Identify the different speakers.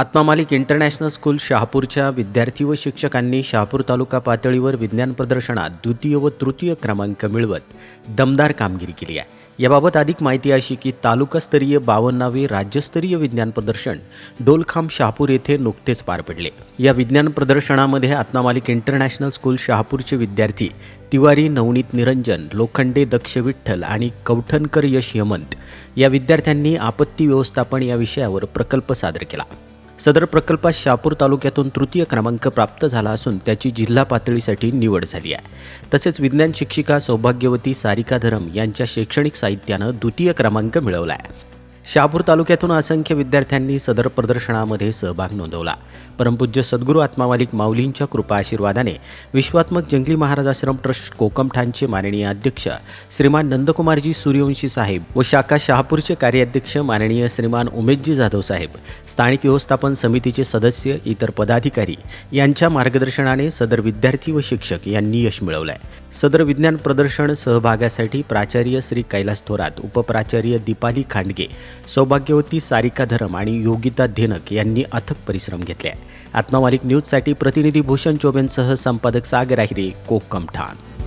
Speaker 1: आत्मा मालिक international school शहापूरच्या विद्यार्थी व शिक्षकांनी शहापूर तालुका पातळीवर विज्ञान प्रदर्शनात द्वितीय व तृतीय क्रमांक मिळवत दमदार कामगिरी केली आहे. याबाबत अधिक माहिती अशी की तालुकास्तरीय बावन्नावे राज्यस्तरीय विज्ञान प्रदर्शन डोलखांब शहापूर येथे नुकतेच पार पडले. या विज्ञान प्रदर्शनामध्ये आत्मा मालिक इंटरनॅशनल स्कूल शहापूरचे विद्यार्थी तिवारी नवनीत निरंजन लोखंडे दक्ष विठ्ठल आणि कवठणकर यश यमंत या विद्यार्थ्यांनी आपत्ती व्यवस्थापन या विषयावर प्रकल्प सादर केला. सदर प्रकल्पात शहापूर तालुक्यातून तृतीय क्रमांक प्राप्त झाला असून त्याची जिल्हा पातळीसाठी निवड झाली आहे. तसेच विज्ञान शिक्षिका सौभाग्यवती सारिका धरम यांच्या शैक्षणिक साहित्यानं द्वितीय क्रमांक मिळवला आहे. शहापूर तालुक्यातून असंख्य विद्यार्थ्यांनी सदर प्रदर्शनामध्ये सहभाग नोंदवला. परमपूज्य सद्गुरू आत्मावालिक माऊलींच्या कृपा आशीर्वादाने विश्वात्मक जंगली महाराज आश्रम ट्रस्ट कोकमठाणचे माननीय अध्यक्ष श्रीमान नंदकुमारजी सूर्यवंशी साहेब व शाखा शहापूरचे कार्याध्यक्ष माननीय श्रीमान उमेशजी जाधव साहेब स्थानिक व्यवस्थापन समितीचे सदस्य इतर पदाधिकारी यांच्या मार्गदर्शनाने सदर विद्यार्थी व शिक्षक यांनी यश मिळवलं आहे सदर विज्ञान प्रदर्शन सहभागासाठी प्राचार्य श्री कैलास थोरात उपप्राचार्य दीपाली खांडगे सौभाग्यवती सारिका धरम आणि योगिता धेनक यांनी अथक परिश्रम घेतले. आहे आत्मामालिक न्यूजसाठी प्रतिनिधी भूषण चोबेंसह संपादक सागर आहिरे कोकम ठाण.